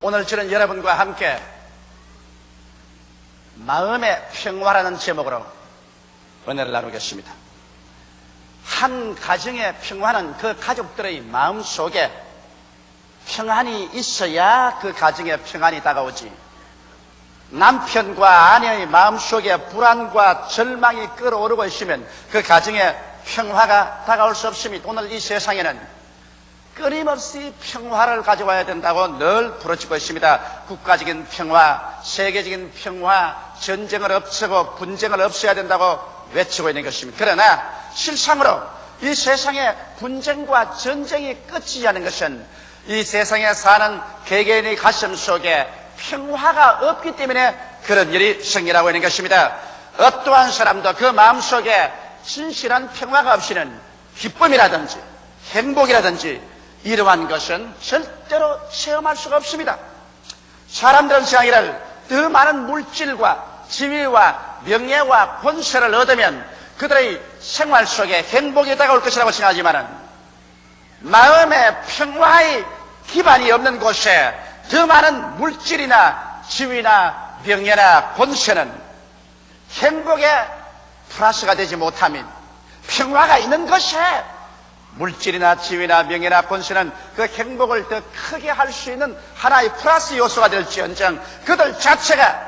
오늘 저는 여러분과 함께 마음의 평화라는 제목으로 은혜를 나누겠습니다. 한 가정의 평화는 그 가족들의 마음 속에 평안이 있어야 그 가정에 평안이 다가오지. 남편과 아내의 마음 속에 불안과 절망이 끌어오르고 있으면 그 가정에 평화가 다가올 수 없습니다. 오늘 이 세상에는 끊임없이 평화를 가져와야 된다고 늘 부르짖고 있습니다. 국가적인 평화, 세계적인 평화, 전쟁을 없애고 분쟁을 없애야 된다고 외치고 있는 것입니다. 그러나 실상으로 이 세상에 분쟁과 전쟁이 끝이지 않은 것은 이 세상에 사는 개개인의 가슴 속에 평화가 없기 때문에 그런 일이 생기라고 있는 것입니다. 어떠한 사람도 그 마음속에 진실한 평화가 없이는 기쁨이라든지 행복이라든지 이러한 것은 절대로 체험할 수가 없습니다. 사람들은 생각이를 더 많은 물질과 지위와 명예와 권세를 얻으면 그들의 생활 속에 행복이 다가올 것이라고 생각하지만은 마음의 평화의 기반이 없는 곳에 더 많은 물질이나 지위나 명예나 권세는 행복의 플러스가 되지 못하면 평화가 있는 것에 물질이나 지위나 명예나 권세는 그 행복을 더 크게 할 수 있는 하나의 플러스 요소가 될지언정 그들 자체가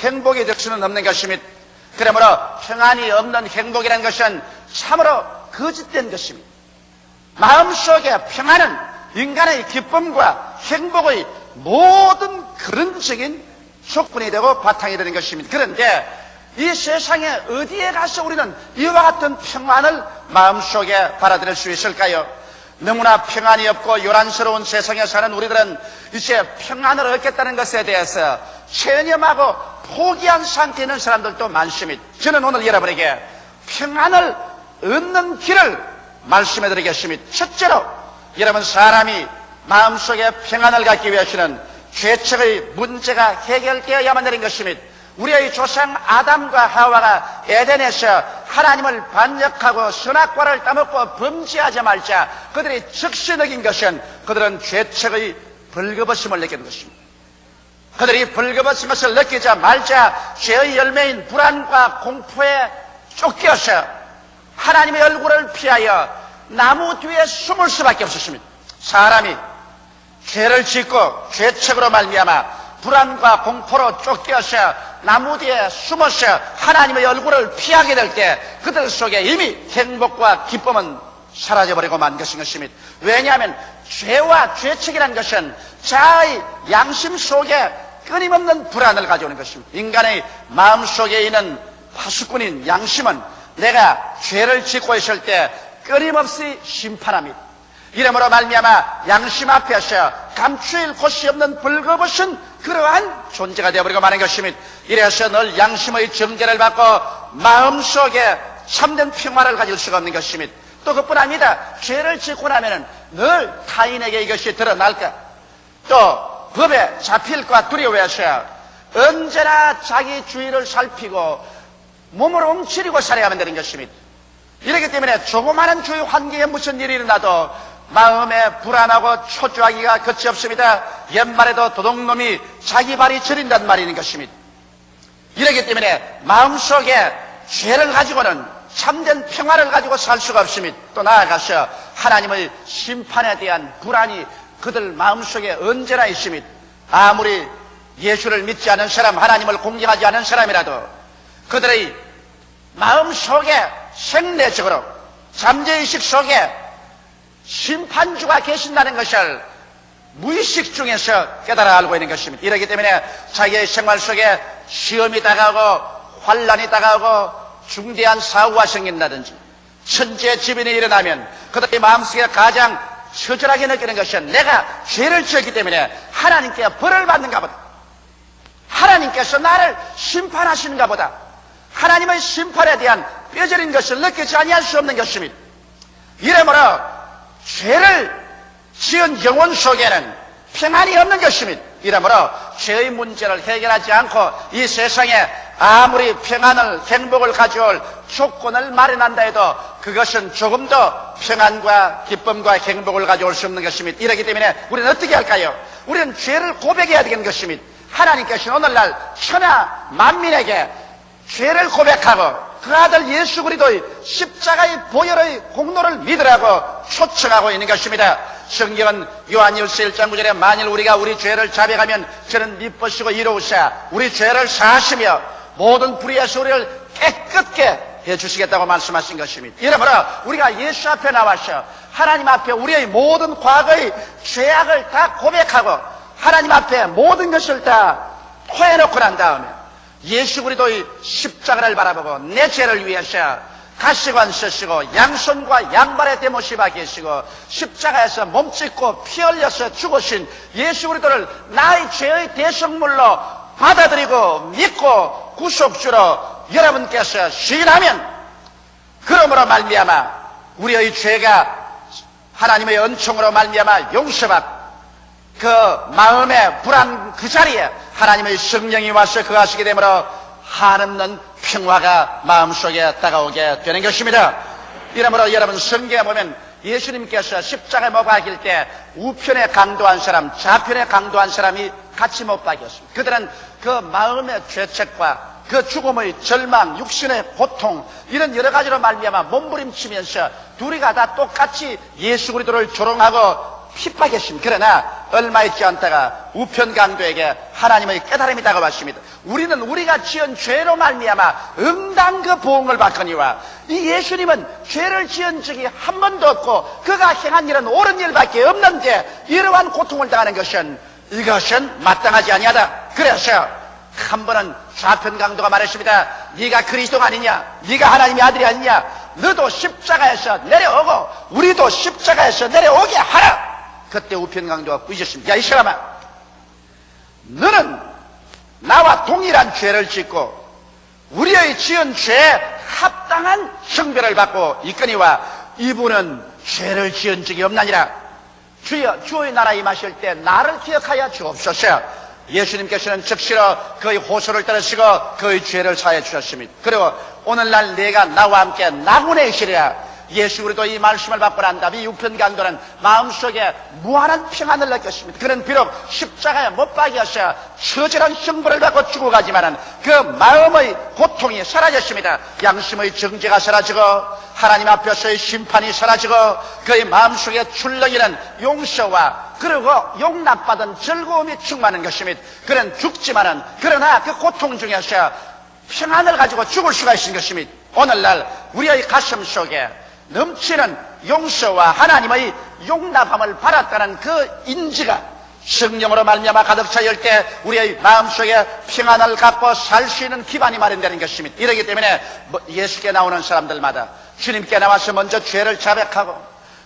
행복이 될 수는 없는 것입니다. 그러므로 평안이 없는 행복이라는 것은 참으로 거짓된 것입니다. 마음속에 평안은 인간의 기쁨과 행복의 모든 근원적인 조건이 되고 바탕이 되는 것입니다. 그런데 이 세상에 어디에 가서 우리는 이와 같은 평안을 마음속에 받아들일 수 있을까요? 너무나 평안이 없고 요란스러운 세상에 사는 우리들은 이제 평안을 얻겠다는 것에 대해서 체념하고 포기한 상태에 있는 사람들도 많습니다. 저는 오늘 여러분에게 평안을 얻는 길을 말씀해 드리겠습니다. 첫째로 여러분 사람이 마음속에 평안을 갖기 위해서는 죄책의 문제가 해결되어야만 되는 것입니다. 우리의 조상 아담과 하와가 에덴에서 하나님을 반역하고 선악과를 따먹고 범죄하지 말자 그들이 즉시 느낀 것은 그들은 죄책의 벌거벗음을 느끼는 것입니다. 그들이 벌거벗은 것을 느끼자 말자 죄의 열매인 불안과 공포에 쫓겨서 하나님의 얼굴을 피하여 나무 뒤에 숨을 수밖에 없었습니다. 사람이 죄를 짓고 죄책으로 말미암아 불안과 공포로 쫓겨서 나무 뒤에 숨어서 하나님의 얼굴을 피하게 될 때 그들 속에 이미 행복과 기쁨은 사라져버리고 만 것인 것입니다. 왜냐하면 죄와 죄책이라는 것은 자의 양심 속에 끊임없는 불안을 가져오는 것입니다. 인간의 마음 속에 있는 파수꾼인 양심은 내가 죄를 짓고 있을 때 끊임없이 심판합니다. 이러므로 말미암아 양심 앞에서 감추일 곳이 없는 벌거벗은 그러한 존재가 되어버리고 마는 것입니다. 이래서 늘 양심의 정죄를 받고 마음속에 참된 평화를 가질 수가 없는 것입니다. 또 그뿐 아니다. 죄를 짓고 나면은 늘 타인에게 이것이 드러날까. 또 법에 잡힐까 두려워해서 언제나 자기 주의를 살피고 몸을 움츠리고 살아야만 되는 것입니다. 이렇기 때문에 조그마한 주의 환경에 무슨 일이 일어나도 마음에 불안하고 초조하기가 끝이 없습니다. 옛말에도 도둑놈이 자기 발이 말이 있는 것입니다. 이렇기 때문에 마음속에 죄를 가지고는 참된 평화를 가지고 살 수가 없습니다. 또 나아가서 하나님의 심판에 대한 불안이 그들 마음속에 언제나 있습니다. 아무리 예수를 믿지 않은 사람, 하나님을 공경하지 않은 사람이라도 그들의 마음속에 생내적으로 잠재의식 속에 심판주가 계신다는 것을 무의식 중에서 깨달아 알고 있는 것입니다. 이렇기 때문에 자기의 생활 속에 시험이 다가오고 환란이 다가오고 중대한 사고가 생긴다든지 천재 지변이 일어나면 그들의 마음속에 가장 처절하게 느끼는 것은 내가 죄를 지었기 때문에 하나님께 벌을 받는가 보다. 하나님께서 나를 심판하시는가 보다. 하나님의 심판에 대한 뼈저린 것을 느끼지 아니할 수 없는 것입니다. 이러므로 죄를 지은 영혼 속에는 평안이 없는 것입니다. 이러므로 죄의 문제를 해결하지 않고 이 세상에 아무리 평안을 행복을 가져올 조건을 마련한다 해도 그것은 조금 더 평안과 기쁨과 행복을 가져올 수 없는 것입니다. 이렇기 때문에 우리는 어떻게 할까요? 우리는 죄를 고백해야 되는 것입니다. 하나님께서는 오늘날 천하 만민에게 죄를 고백하고 그 아들 예수 그리스도의 십자가의 보혈의 공로를 믿으라고 초청하고 있는 것입니다. 성경은 요한일서 1장 9절에 만일 우리가 우리 죄를 자백하면 저는 미쁘시고 이로우사 우리 죄를 사하시며 모든 불의에서 우리를 깨끗게 해주시겠다고 말씀하신 것입니다. 이러므로 우리가 예수 앞에 나와서 하나님 앞에 우리의 모든 과거의 죄악을 다 고백하고 하나님 앞에 모든 것을 다 토해놓고 난 다음에 예수 그리스도의 십자가를 바라보고 내 죄를 위해서 가시관 쓰시고 양손과 양발에 대못이 박히시고 십자가에서 몸짓고 피 흘려서 죽으신 예수 그리스도를 나의 죄의 대성물로 받아들이고 믿고 구속주로 여러분께서 시인하면 그러므로 말미암아 우리의 죄가 하나님의 은총으로 말미암아 용서받고 그 마음의 불안 그 자리에 하나님의 성령이 와서 거하시게 되므로 한없는 평화가 마음속에 다가오게 되는 것입니다. 이러므로 여러분 성경에 보면 예수님께서 십자가에 못 박일 때 우편에 강도한 사람, 좌편에 강도한 사람이 같이 못 박였습니다. 그들은 그 마음의 죄책과 그 죽음의 절망, 육신의 고통 이런 여러 가지로 말미암아 몸부림치면서 둘이가 다 똑같이 예수 그리스도를 조롱하고 핍박했습니다. 그러나 얼마 있지 않다가 우편 강도에게 하나님의 깨달음이 다가왔습니다. 우리는 우리가 지은 죄로 말미암아 응당 그 보응을 받거니와 이 예수님은 죄를 지은 적이 한 번도 없고 그가 행한 일은 옳은 일밖에 없는데 이러한 고통을 당하는 것은 이것은 마땅하지 아니하다. 그래서 한 번은 좌편 강도가 말했습니다. 네가 그리스도가 아니냐? 네가 하나님의 아들이 아니냐? 너도 십자가에서 내려오고 우리도 십자가에서 내려오게 하라. 그때 우편 강도가 꾸짖었습니다. 야, 이 사람아. 너는 나와 동일한 죄를 짓고 우리의 지은 죄에 합당한 형벌을 받고 있거니와 이분은 죄를 지은 적이 없나니라. 주여, 주의 나라 임하실 때 나를 기억하여 주옵소서. 예수님께서는 즉시로 그의 호소를 들으시고 그의 죄를 사해 주셨습니다. 그리고 오늘날 내가 나와 함께 나군에 있으리라. 예수 그리도 이 말씀을 받고 난 다음에 이 우편 강도는 마음속에 무한한 평안을 느꼈습니다. 그는 비록 십자가에 못 박여서 처절한 형벌을 받고 죽어가지만은 그 마음의 고통이 사라졌습니다. 양심의 정죄가 사라지고 하나님 앞에서의 심판이 사라지고 그의 마음속에 출렁이는 용서와 그리고 용납받은 즐거움이 충만한 것입니다. 그는 죽지만은 그러나 그 고통 중에서 평안을 가지고 죽을 수가 있는 것입니다. 오늘날 우리의 가슴 속에 넘치는 용서와 하나님의 용납함을 받았다는 그 인지가 성령으로 말미암아 가득 차일 때 우리의 마음속에 평안을 갖고 살 수 있는 기반이 마련되는 것입니다. 이러기 때문에 뭐 예수께 나오는 사람들마다 주님께 나와서 먼저 죄를 자백하고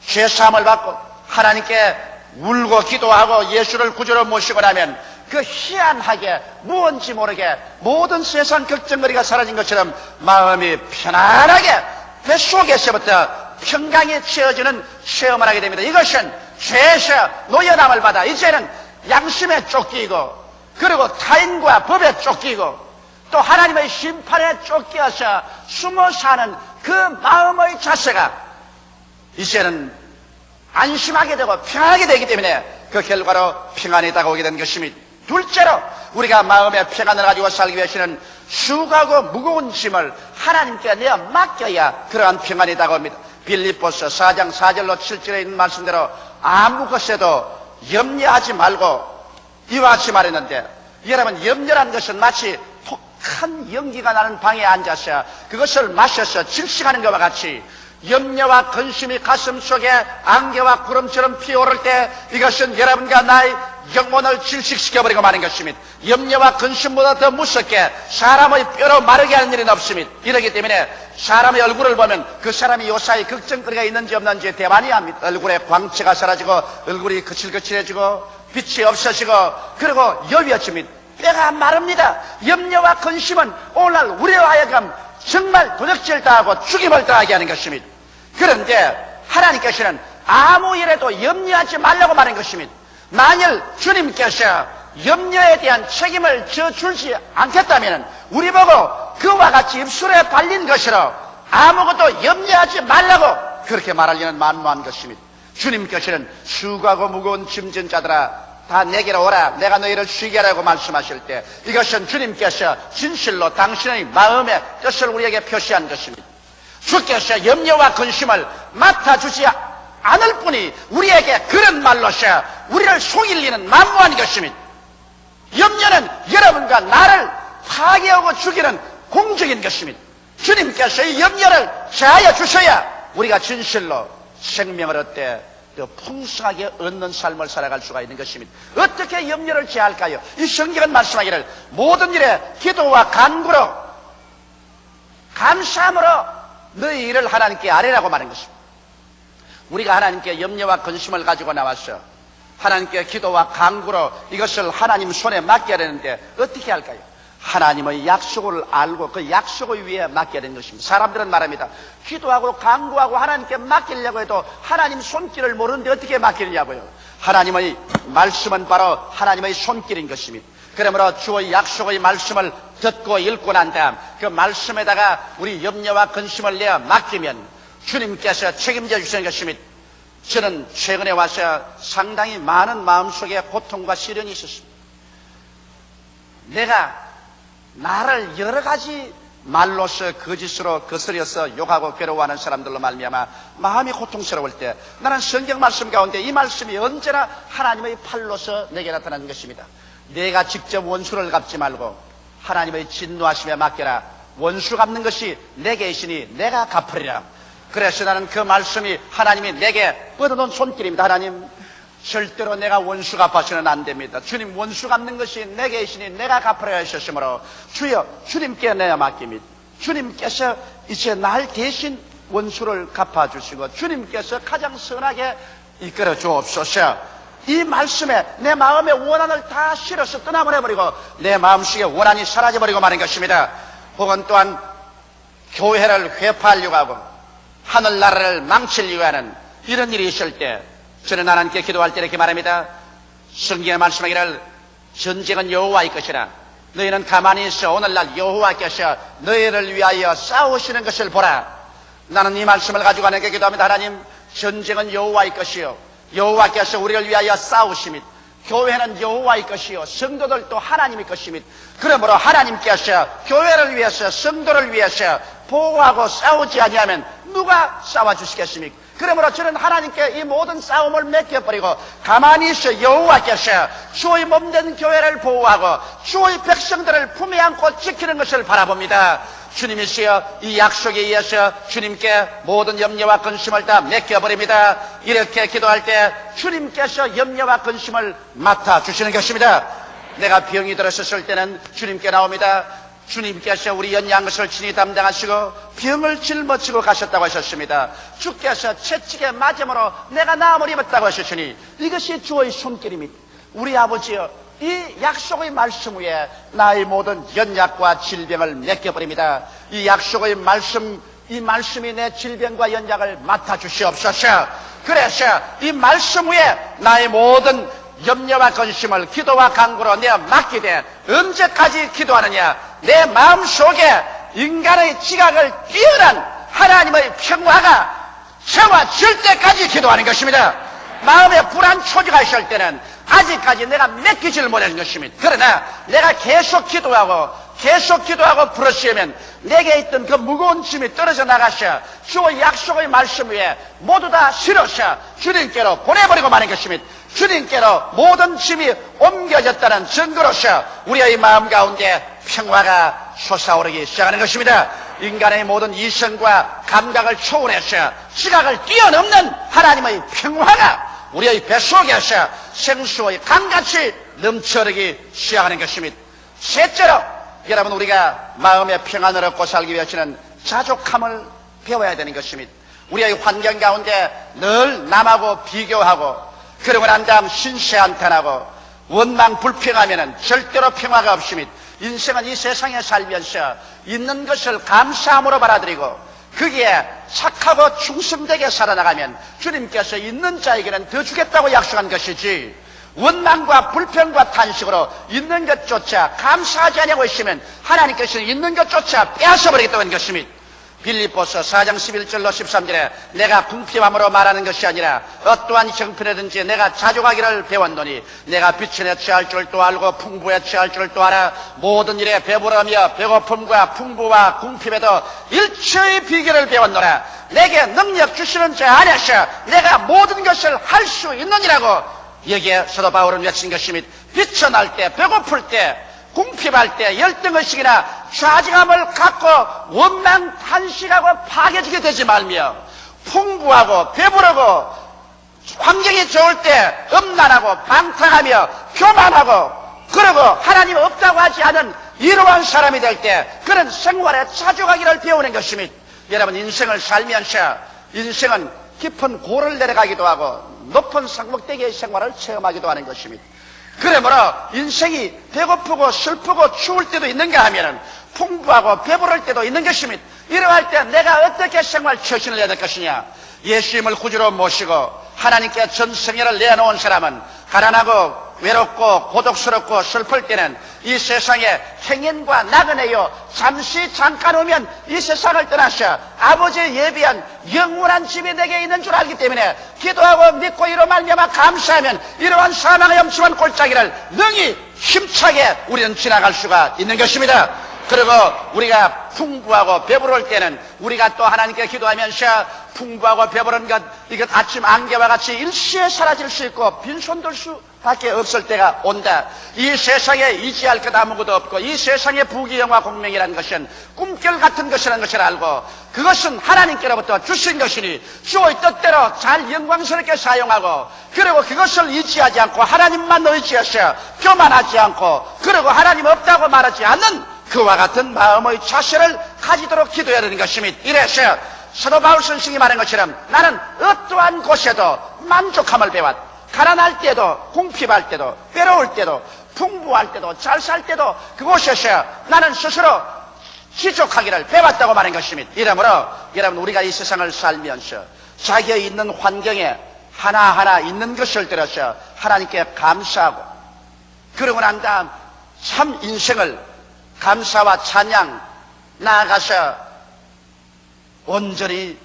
죄 사함을 받고 하나님께 울고 기도하고 예수를 구주로 모시고 나면 그 희한하게 무언지 모르게 모든 세상 걱정거리가 사라진 것처럼 마음이 편안하게 뱃속에서부터 평강에 채워지는 체험을 하게 됩니다. 이것은 죄에서 노연함을 받아 이제는 양심에 쫓기고 그리고 타인과 법에 쫓기고 또 하나님의 심판에 쫓겨서 숨어 사는 그 마음의 자세가 이제는 안심하게 되고 평안하게 되기 때문에 그 결과로 평안이 다가오게 된 것입니다. 둘째로 우리가 마음의 평안을 가지고 살기 위해서는 수고하고 무거운 짐을 하나님께 내어 맡겨야 그러한 평안이 다가옵니다. 빌립보서 4장 4절로 7절에 있는 말씀대로 아무 것에도 염려하지 말고 이와 같이 말했는데 여러분 염려라는 것은 마치 독한 연기가 나는 방에 앉아서 그것을 마셔서 질식하는 것과 같이 염려와 근심이 가슴 속에 안개와 구름처럼 피어오를 때 이것은 여러분과 나의 영혼을 질식시켜버리고 마는 것입니다. 염려와 근심보다 더 무섭게 사람의 뼈로 마르게 하는 일은 없습니다. 이러기 때문에 사람의 얼굴을 보면 그 사람이 요사이 걱정거리가 있는지 없는지 대만이 합니다. 얼굴에 광채가 사라지고 얼굴이 거칠거칠해지고 빛이 없어지고 그리고 여위어집니다. 뼈가 마릅니다. 염려와 근심은 오늘날 우리와 하여금 정말 도적질 당하고 죽임을 당하게 하는 것입니다. 그런데 하나님께서는 아무 일에도 염려하지 말라고 말한 것입니다. 만일 주님께서 염려에 대한 책임을 져주지 않겠다면 우리 보고 그와 같이 입술에 발린 것이라 아무것도 염려하지 말라고 그렇게 말하려는 만무한 것입니다. 주님께서는 수고하고 무거운 짐진 자들아 다 내게로 오라 내가 너희를 쉬게 하라고 말씀하실 때 이것은 주님께서 진실로 당신의 마음의 뜻을 우리에게 표시한 것입니다. 주께서 염려와 근심을 맡아주지 않을 뿐이 우리에게 그런 말로서 우리를 속일리는 만무한 것입니다. 염려는 여러분과 나를 파괴하고 죽이는 공적인 것입니다. 주님께서 이 염려를 제하여 주셔야 우리가 진실로 생명을 얻되 더 풍성하게 얻는 삶을 살아갈 수가 있는 것입니다. 어떻게 염려를 제할까요? 이 성경은 말씀하기를 모든 일에 기도와 간구로 감사함으로 너희 일을 하나님께 아뢰라고 말한 것입니다. 우리가 하나님께 염려와 근심을 가지고 나왔어. 하나님께 기도와 간구로 이것을 하나님 손에 맡겨야 되는데 어떻게 할까요? 하나님의 약속을 알고 그 약속을 위해 맡겨야 되는 것입니다. 사람들은 말합니다. 기도하고 간구하고 하나님께 맡기려고 해도 하나님 손길을 모르는데 어떻게 맡기느냐고요. 하나님의 말씀은 바로 하나님의 손길인 것입니다. 그러므로 주의 약속의 말씀을 듣고 읽고 난 다음 그 말씀에다가 우리 염려와 근심을 내어 맡기면 주님께서 책임져 주시는 것입니다. 저는 최근에 와서 상당히 많은 마음속에 고통과 시련이 있었습니다. 내가 나를 여러 가지 말로서 거짓으로 거스려서 욕하고 괴로워하는 사람들로 말미암아 마음이 고통스러울 때 나는 성경 말씀 가운데 이 말씀이 언제나 하나님의 팔로서 내게 나타나는 것입니다. 내가 직접 원수를 갚지 말고 하나님의 진노하심에 맡겨라. 원수 갚는 것이 내게 있으니 내가 갚으리라. 그래서 나는 그 말씀이 하나님이 내게 뻗어놓은 손길입니다. 하나님, 절대로 내가 원수 갚아서는 안 됩니다. 주님 원수 갚는 것이 내게 있으니 내가 갚으려 하셨으므로 주여 주님께 내어 맡깁니다. 주님께서 이제 날 대신 원수를 갚아주시고 주님께서 가장 선하게 이끌어 주옵소서. 이 말씀에 내 마음의 원한을 다 실어서 떠나버려버리고 내 마음속에 원한이 사라져버리고 마는 것입니다. 혹은 또한 교회를 회파하려고 하고 하늘나라를 망치려고 하는 이런 일이 있을 때 저는 하나님께 기도할 때 이렇게 말합니다. 성경에 말씀하기를 전쟁은 여호와의 것이라 너희는 가만히 있어 오늘날 여호와께서 너희를 위하여 싸우시는 것을 보라. 나는 이 말씀을 가지고 하나님께 기도합니다. 하나님 전쟁은 여호와의 것이요 여호와께서 우리를 위하여 싸우심이 교회는 여호와의 것이요 성도들도 하나님의 것입니다. 그러므로 하나님께서 교회를 위해서 성도를 위해서 보호하고 싸우지 아니하면 누가 싸워 주시겠습니까? 그러므로 저는 하나님께 이 모든 싸움을 맡겨버리고 가만히 있어 여호와께서 주의 몸된 교회를 보호하고 주의 백성들을 품에 안고 지키는 것을 바라봅니다. 주님이시여 이 약속에 의해서 주님께 모든 염려와 근심을 다 맡겨버립니다. 이렇게 기도할 때 주님께서 염려와 근심을 맡아주시는 것입니다. 내가 병이 들었었을 때는 주님께 나옵니다. 주님께서 우리 연양 것을 친히 담당하시고 병을 짊어지고 가셨다고 하셨습니다. 주께서 채찍에 맞음으로 내가 나음을 입었다고 하셨으니 이것이 주의 손길입니다. 우리 아버지여 이 약속의 말씀 위에 나의 모든 연약과 질병을 맡겨버립니다. 이 약속의 말씀, 이 말씀이 내 질병과 연약을 맡아주시옵소서. 그래서 이 말씀 위에 나의 모든 염려와 근심을 기도와 간구로 내어 맡기되 언제까지 기도하느냐? 내 마음 속에 인간의 지각을 뛰어난 하나님의 평화가 채워질 때까지 기도하는 것입니다. 마음에 불안 초지가 있을 때는 아직까지 내가 맡기지를 못하는 것입니다. 그러나 내가 계속 기도하고 계속 기도하고 부르시면 내게 있던 그 무거운 짐이 떨어져 나가셔 주의 약속의 말씀 위에 모두 다 실어서 주님께로 보내버리고 마는 것입니다. 주님께로 모든 짐이 옮겨졌다는 증거로서 우리의 마음 가운데 평화가 솟아오르기 시작하는 것입니다. 인간의 모든 이성과 감각을 초월해서 지각을 뛰어넘는 하나님의 평화가 우리의 뱃속에서 생수의 강같이 넘쳐르기 시작하는 것입니다. 셋째로 여러분 우리가 마음의 평안을 얻고 살기 위해서는 자족함을 배워야 되는 것입니다. 우리의 환경 가운데 늘 남하고 비교하고 그러고 난 다음 신세 한탄하고 원망 불평하면 절대로 평화가 없습니다. 인생은 이 세상에 살면서 있는 것을 감사함으로 받아들이고 거기에 착하고 충성되게 살아나가면 주님께서 있는 자에게는 더 주겠다고 약속한 것이지 원망과 불평과 탄식으로 있는 것조차 감사하지 아니하고 있으면 하나님께서는 있는 것조차 빼앗아버리겠다는 것입니다. 빌립보서 4장 11절로 13절에 내가 궁핍함으로 말하는 것이 아니라 어떠한 형편이든지 내가 자족하기를 배웠노니 내가 빛에 취할 줄도 알고 풍부에 취할 줄도 알아 모든 일에 배부르며 배고픔과 풍부와 궁핍에도 일체의 비결을 배웠노라. 내게 능력 주시는 자 안에서 내가 모든 것을 할 수 있느니라고 여기에 사도 바울은 외친 것입니다 비쳐날 때 배고플 때 궁핍할 때 열등의식이나 좌직함을 갖고 원망 탄식하고 파괴지게 되지 말며 풍부하고 배부르고 환경이 좋을 때 음란하고 방탕하며 교만하고 그러고 하나님 없다고 하지 않은 이러한 사람이 될 때 그런 생활에 자족하기를 배우는 것입니다. 여러분 인생을 살면서 인생은 깊은 고를 내려가기도 하고 높은 상목대기의 생활을 체험하기도 하는 것입니다. 그러므로 인생이 배고프고 슬프고 추울 때도 있는가 하면은 풍부하고 배부를 때도 있는 것입니다. 이러할 때 내가 어떻게 생활 처신을 해야 될 것이냐? 예수님을 구주로 모시고 하나님께 전생애를 내놓은 사람은 가난하고 외롭고 고독스럽고 슬플 때는 이 세상에 행인과 나그네요 잠시 잠깐 오면 이 세상을 떠나셔 아버지의 예비한 영원한 집이 내게 있는 줄 알기 때문에 기도하고 믿고 이로 말미암아 감사하면 이러한 사망의 염치한 골짜기를 능히 힘차게 우리는 지나갈 수가 있는 것입니다. 그리고 우리가 풍부하고 배부를 때는 우리가 또 하나님께 기도하면 서 풍부하고 배부른 것 이것 아침 안개와 같이 일시에 사라질 수 있고 빈손들 수 밖에 없을 때가 온다. 이 세상에 의지할 것 아무것도 없고 이 세상의 부귀영화 공명이라는 것은 꿈결 같은 것이라는 것을 알고 그것은 하나님께로부터 주신 것이니 주의 뜻대로 잘 영광스럽게 사용하고 그리고 그것을 의지하지 않고 하나님만 의지해서 교만하지 않고 그리고 하나님 없다고 말하지 않는 그와 같은 마음의 자세를 가지도록 기도해야 되는 것입니다. 이래서 사도 바울 선생이 말한 것처럼 나는 어떠한 곳에도 만족함을 배웠. 가난할 때도, 궁핍할 때도, 외로울 때도, 풍부할 때도, 잘 살 때도 그곳에서 나는 스스로 지족하기를 배웠다고 말한 것입니다. 이러므로 여러분 우리가 이 세상을 살면서 자기의 있는 환경에 하나하나 있는 것을 들어서 하나님께 감사하고 그러고 난 다음 참 인생을 감사와 찬양 나아가서 온전히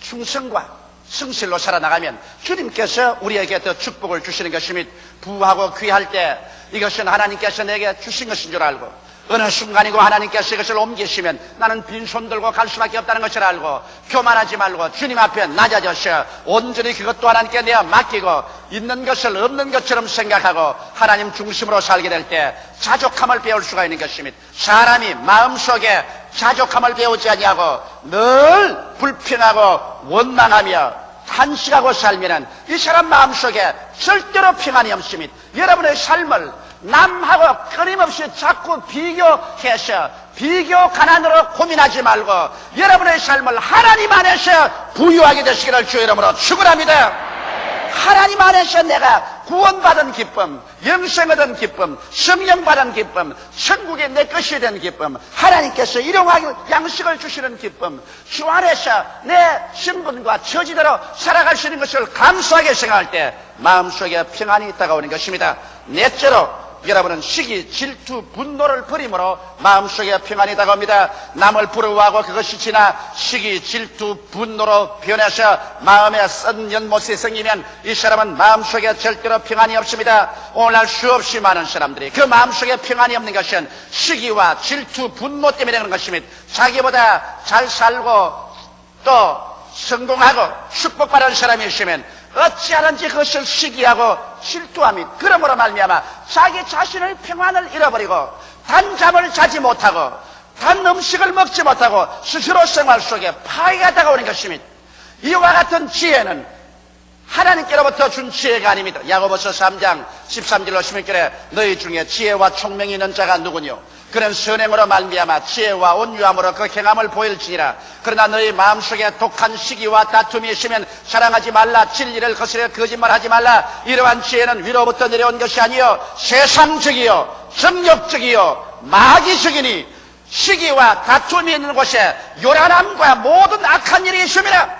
충성과 성실로 살아나가면 주님께서 우리에게 더 축복을 주시는 것입니다. 부하고 귀할 때 이것은 하나님께서 내게 주신 것인 줄 알고 어느 순간이고 하나님께서 이것을 옮기시면 나는 빈손 들고 갈 수밖에 없다는 것을 알고 교만하지 말고 주님 앞에 낮아져서 온전히 그것도 하나님께 내어 맡기고 있는 것을 없는 것처럼 생각하고 하나님 중심으로 살게 될 때 자족함을 배울 수가 있는 것입니다. 사람이 마음속에 자족함을 배우지 아니하고 늘 불평하고 원망하며 탄식하고 살면은 이 사람 마음속에 절대로 평안이 없습니다. 여러분의 삶을 남하고 끊임없이 자꾸 비교해서 비교 가난으로 고민하지 말고 여러분의 삶을 하나님 안에서 부유하게 되시기를 주의 이름으로 축원합니다. 하나님 안에서 내가 구원받은 기쁨, 영생 얻은 기쁨, 성령 받은 기쁨, 천국의 내 것이 된 기쁨, 하나님께서 일용할 양식을 주시는 기쁨, 주 안에서 내 신분과 처지대로 살아갈 수 있는 것을 감사하게 생각할 때 마음속에 평안이 다가오는 것입니다. 넷째로 여러분은 시기, 질투, 분노를 버림으로 마음속에 평안이 다가옵니다. 남을 부러워하고 그것이 지나 시기, 질투, 분노로 변해서 마음에 쓴 연못이 생기면 이 사람은 마음속에 절대로 평안이 없습니다. 오늘날 수없이 많은 사람들이 그 마음속에 평안이 없는 것은 시기와 질투, 분노 때문에 그런 것입니다. 자기보다 잘 살고 또 성공하고 축복받은 사람이 있으면 어찌하는지 그것을 시기하고 질투함이 그러므로 말미암아 자기 자신의 평안을 잃어버리고 단 잠을 자지 못하고 단 음식을 먹지 못하고 스스로 생활 속에 파괴가 다가오는 것입니다. 이와 같은 지혜는 하나님께로부터 준 지혜가 아닙니다. 야고보서 3장 13절로 16절에 너희 중에 지혜와 총명이 있는 자가 누구뇨? 그는 선행으로 말미암아 지혜와 온유함으로 그 행함을 보일지니라. 그러나 너희 마음속에 독한 시기와 다툼이 있으면 사랑하지 말라. 진리를 거스려 거짓말하지 말라. 이러한 지혜는 위로부터 내려온 것이 아니요 세상적이요 정욕적이요 마귀적이니 시기와 다툼이 있는 곳에 요란함과 모든 악한 일이 있습니다.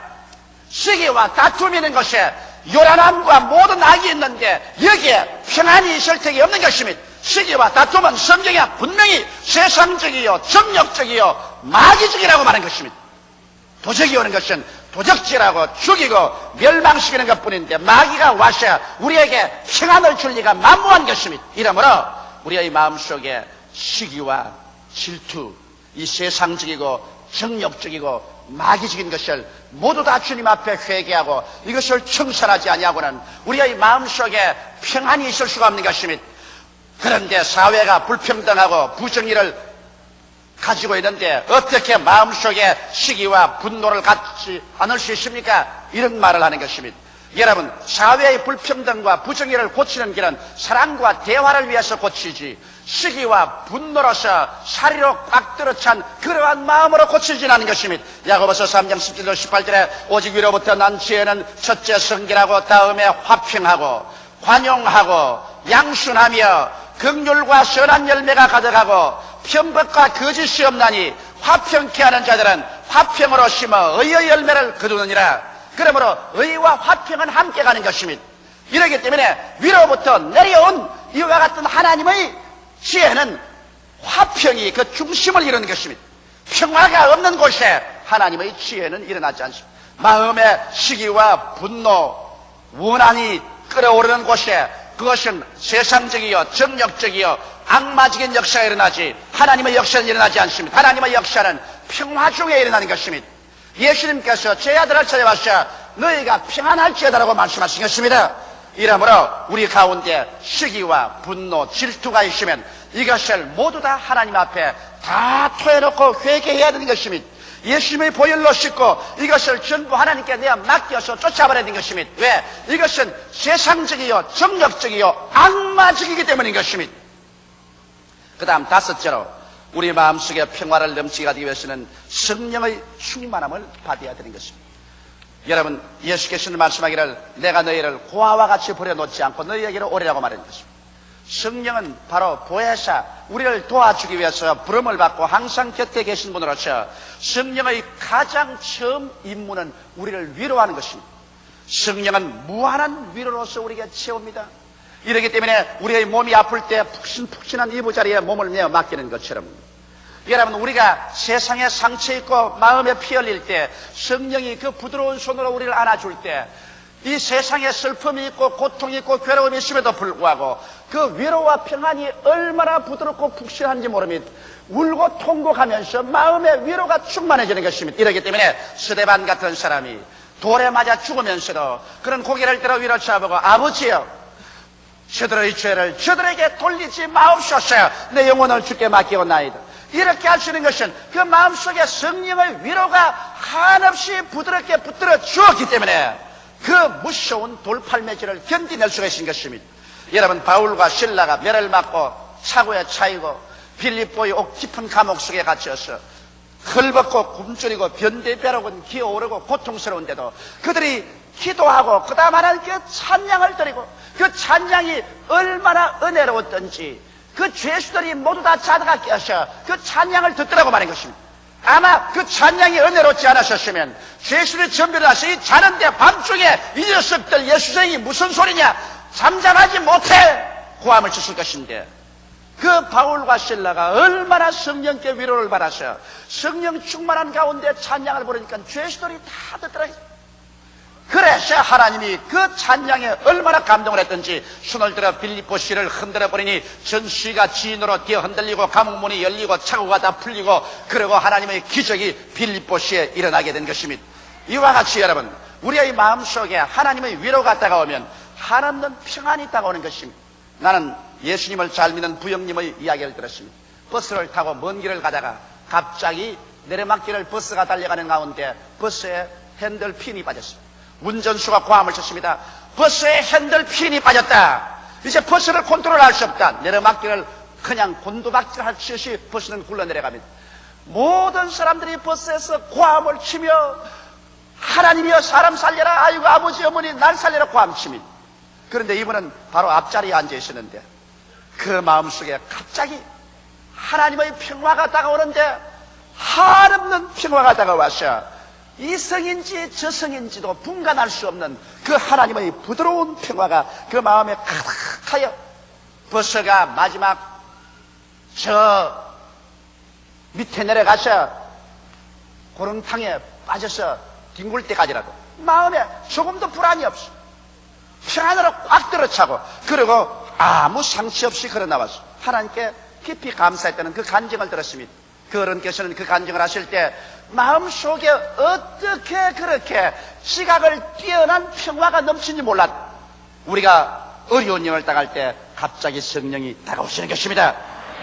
시기와 다툼이 있는 것에 요란함과 모든 악이 있는데 여기에 평안이 있을 택이 없는 것입니다. 시기와 다툼은 성경에 분명히 세상적이요, 정력적이요, 마귀적이라고 말한 것입니다. 도적이 오는 것은 도적질하고 죽이고 멸망시키는 것 뿐인데 마귀가 와서 우리에게 평안을 줄 리가 만무한 것입니다. 이러므로 우리의 마음속에 시기와 질투, 이 세상적이고 정력적이고 마귀적인 것을 모두 다 주님 앞에 회개하고 이것을 청산하지 아니하고는 우리의 마음속에 평안이 있을 수가 없는 것입니다. 그런데 사회가 불평등하고 부정의를 가지고 있는데 어떻게 마음속에 시기와 분노를 갖지 않을 수 있습니까? 이런 말을 하는 것입니다. 여러분, 사회의 불평등과 부정의를 고치는 길은 사랑과 대화를 위해서 고치지 시기와 분노로서 사리로 꽉 들어찬 그러한 마음으로 고치진 않은 것입니다. 야고보서 3장 17절 18절에 오직 위로부터 난 지혜는 첫째 성결하고 다음에 화평하고 관용하고 양순하며 긍휼과 선한 열매가 가득하고 편법과 거짓이 없나니 화평케 하는 자들은 화평으로 심어 의의 열매를 거두느니라. 그러므로 의와 화평은 함께 가는 것입니다. 이러기 때문에 위로부터 내려온 이와 같은 하나님의 지혜는 화평이 그 중심을 이루는 것입니다. 평화가 없는 곳에 하나님의 지혜는 일어나지 않습니다. 마음의 시기와 분노, 원한이 끓어오르는 곳에 그것은 세상적이요, 정력적이요, 악마적인 역사가 일어나지 하나님의 역사는 일어나지 않습니다. 하나님의 역사는 평화 중에 일어나는 것입니다. 예수님께서 제 아들을 찾아와서 너희가 평안할지어다라고 말씀하신 것입니다. 이러므로 우리 가운데 시기와 분노, 질투가 있으면 이것을 모두 다 하나님 앞에 다 토해놓고 회개해야 되는 것입니다. 예수님의 보혈로 씻고 이것을 전부 하나님께 내가 맡겨서 쫓아버려야 되는 것입니다. 왜? 이것은 세상적이요, 정력적이요, 악마적이기 때문인 것입니다. 그 다음 다섯째로 우리 마음속에 평화를 넘치게 하기 위해서는 성령의 충만함을 받아야 되는 것입니다. 여러분 예수께서는 말씀하기를 내가 너희를 고아와 같이 버려놓지 않고 너희에게로 오리라고 말한 것입니다. 성령은 바로 보혜사 우리를 도와주기 위해서 부름을 받고 항상 곁에 계신 분으로서 성령의 가장 처음 임무는 우리를 위로하는 것입니다. 성령은 무한한 위로로서 우리에게 채웁니다. 이러기 때문에 우리의 몸이 아플 때 푹신푹신한 이부자리에 몸을 내어 맡기는 것처럼 여러분 우리가 세상에 상처 있고 마음에 피 흘릴 때 성령이 그 부드러운 손으로 우리를 안아줄 때 이 세상에 슬픔이 있고 고통이 있고 괴로움이 있음에도 불구하고 그 위로와 평안이 얼마나 부드럽고 푹신한지 모릅니다. 울고 통곡하면서 마음의 위로가 충만해지는 것입니다. 이러기 때문에 스데반 같은 사람이 돌에 맞아 죽으면서도 그런 고개를 들어 위로 쳐보고 아버지요 저들의 죄를 저들에게 돌리지 마옵소서 내 영혼을 주께 맡기옵나이다 이렇게 있는 것은 그 마음속에 성령의 위로가 한없이 부드럽게 붙들어 주었기 때문에 그 무서운 돌팔매질을 견디낼 수가 있는 것입니다 여러분 바울과 신라가 매를 맞고 차고에 차이고 빌립보의 옥 깊은 감옥 속에 갇혀서 헐벗고 굶주리고 변대벼락은 기어오르고 고통스러운데도 그들이 기도하고 그 다음 하나님께 찬양을 드리고 그 찬양이 얼마나 은혜로웠던지 그 죄수들이 모두 다 자다가 깨어서 그 찬양을 듣더라고 말한 것입니다. 아마 그 찬양이 은혜롭지 않으셨으면 다시 이 자는데 밤중에 이 녀석들 예수생이 무슨 소리냐 잠잠하지 못해 고함을 쳤을 것인데 그 바울과 신라가 얼마나 성령께 위로를 받아서 성령 충만한 가운데 찬양을 부르니까 죄수들이 다 듣더라. 그래서 하나님이 그 찬양에 얼마나 감동을 했던지 손을 들어 빌리포 씨를 흔들어 버리니 전시가 지인으로 뛰어 흔들리고 감옥문이 열리고 차고가 다 풀리고 그리고 하나님의 기적이 빌리포 씨에 일어나게 된 것입니다. 이와 같이 여러분 우리의 마음속에 하나님의 위로가 다가오면 하나님은 평안이 다가오는 것입니다. 나는 예수님을 잘 믿는 부영님의 이야기를 들었습니다. 버스를 타고 먼 길을 가다가 갑자기 내리막길을 버스가 달려가는 가운데 버스에 핸들핀이 빠졌습니다. 운전수가 고함을 쳤습니다. 버스에 핸들핀이 빠졌다. 이제 버스를 컨트롤할 수 없다. 내리막길을 그냥 곤두박질 하듯이 버스는 굴러내려갑니다. 모든 사람들이 버스에서 고함을 치며 하나님이여 사람 살려라. 아이고 아버지 어머니 날 살려라 고함 칩니다. 그런데 이분은 바로 앞자리에 앉아 있었는데 그 마음속에 갑자기 하나님의 평화가 다가오는데 한없는 평화가 다가와서 이 성인지 저 성인지도 분간할 수 없는 그 하나님의 부드러운 평화가 그 마음에 가득하여 버서가 마지막 저 밑에 내려가서 고름탕에 빠져서 뒹굴 때까지라도 마음에 조금도 불안이 없어. 평안으로 꽉 들어차고 그리고 아무 상치 없이 걸어 나왔어. 하나님께 깊이 감사했다는 그 간증을 들었습니다. 그 어른께서는 그 간증을 하실 때 마음속에 어떻게 그렇게 지각을 뛰어난 평화가 넘치는지 몰랐. 우리가 어려운 일을 당할 때 갑자기 성령이 다가오시는 것입니다.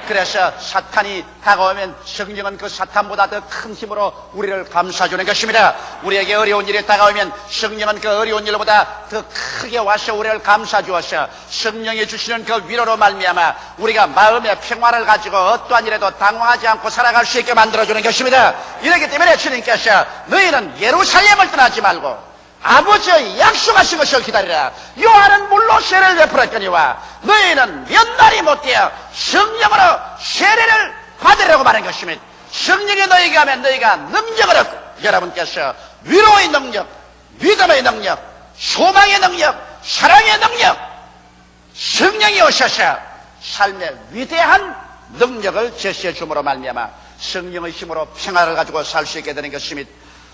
그래서 사탄이 다가오면 성령은 그 사탄보다 더 큰 힘으로 우리를 감싸주는 것입니다. 우리에게 어려운 일이 다가오면 성령은 그 어려운 일보다 더 크게 와서 우리를 감싸주어서 성령이 주시는 그 위로로 말미암아 우리가 마음의 평화를 가지고 어떠한 일에도 당황하지 않고 살아갈 수 있게 만들어주는 것입니다. 이렇기 때문에 주님께서 너희는 예루살렘을 떠나지 말고 아버지의 약속하신 것을 기다리라. 요한은 물로 세례를 베풀었거니와 너희는 몇 날이 못되어 성령으로 세례를 받으려고 말한 것이며 성령이 너희에게 하면 너희가 능력을 얻고 여러분께서 위로의 능력, 믿음의 능력, 소망의 능력, 사랑의 능력 성령이 오셔서 삶의 위대한 능력을 제시해 줌으로 말미암아 성령의 힘으로 평화를 가지고 살 수 있게 되는 것이며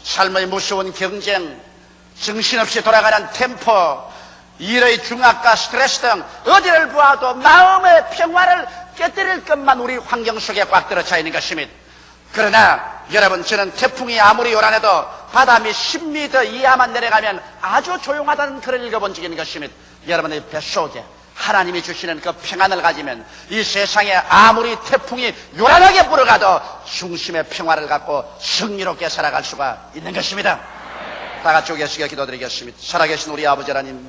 삶의 무서운 경쟁, 정신없이 돌아가는 템포, 일의 중압과 스트레스 등 어디를 보아도 마음의 평화를 깨뜨릴 것만 우리 환경 속에 꽉 들어차 있는 것입니다. 그러나 여러분 저는 태풍이 아무리 요란해도 바람이 10m 이하만 내려가면 아주 조용하다는 글을 읽어본 적이 있는 것입니다. 여러분의 뱃속에 하나님이 주시는 그 평안을 가지면 이 세상에 아무리 태풍이 요란하게 불어가도 중심의 평화를 갖고 승리롭게 살아갈 수가 있는 것입니다. 다 같이 계시게 기도드리겠습니다. 살아계신 우리 아버지 하나님,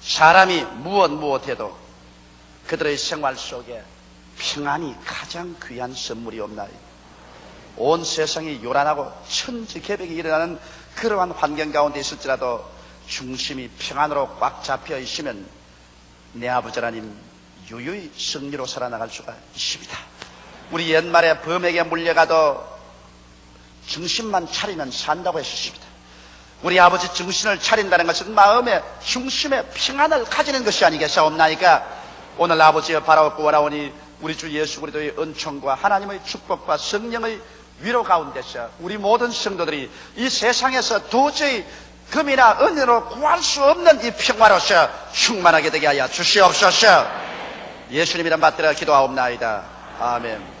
사람이 무엇 무엇해도 그들의 생활 속에 평안이 가장 귀한 선물이 없나요? 온 세상이 요란하고 천지개벽이 일어나는 그러한 환경 가운데 있을지라도 중심이 평안으로 꽉 잡혀 있으면 내 아버지 하나님 유유히 승리로 살아나갈 수가 있습니다. 우리 옛말에 범에게 물려가도 정신만 차리면 산다고 했었습니다. 우리 아버지 정신을 차린다는 것은 마음의 중심에 평안을 가지는 것이 아니겠사옵나이까? 오늘 아버지여 바라옵고 원하오니 우리 주 예수 그리스도의 은총과 하나님의 축복과 성령의 위로 가운데서 우리 모든 성도들이 이 세상에서 도저히 금이나 은으로 구할 수 없는 이 평화로서 충만하게 되게 하여 주시옵소서. 예수님 이름 받들어 기도하옵나이다. 아멘